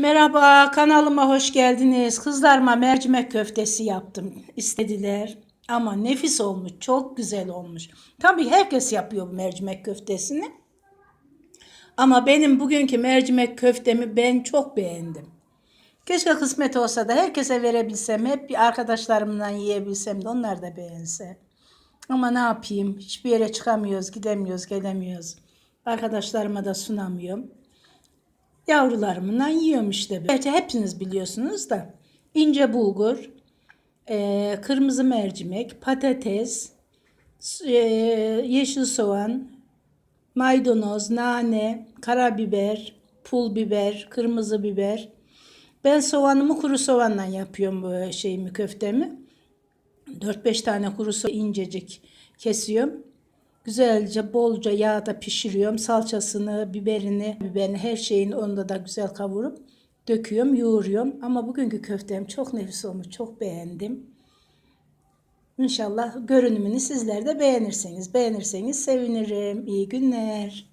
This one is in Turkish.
Merhaba kanalıma hoş geldiniz. Kızlarıma mercimek köftesi yaptım. istediler. Ama nefis olmuş. Çok güzel olmuş. Tabii herkes yapıyor bu mercimek köftesini. Ama benim bugünkü mercimek köftemi ben çok beğendim. Keşke kısmet olsa da herkese verebilsem. Hep bir arkadaşlarımdan yiyebilsem de onlar da beğense. Ama ne yapayım? Hiçbir yere çıkamıyoruz, gidemiyoruz, gelemiyoruz. Arkadaşlarıma da sunamıyorum. Yavrularımdan yiyorum işte. Gerçi hepiniz biliyorsunuz da. ince bulgur, e, kırmızı mercimek, patates, e, yeşil soğan, maydanoz, nane, karabiber, pul biber, kırmızı biber. Ben soğanımı kuru soğanla yapıyorum bu şeyimi köftemi. 4-5 tane kuru soğan incecik kesiyorum. Güzelce bolca yağda pişiriyorum. Salçasını, biberini, biberini her şeyini onda da güzel kavurup döküyorum, yoğuruyorum. Ama bugünkü köftem çok nefis olmuş. Çok beğendim. İnşallah görünümünü sizler de beğenirseniz. Beğenirseniz sevinirim. İyi günler.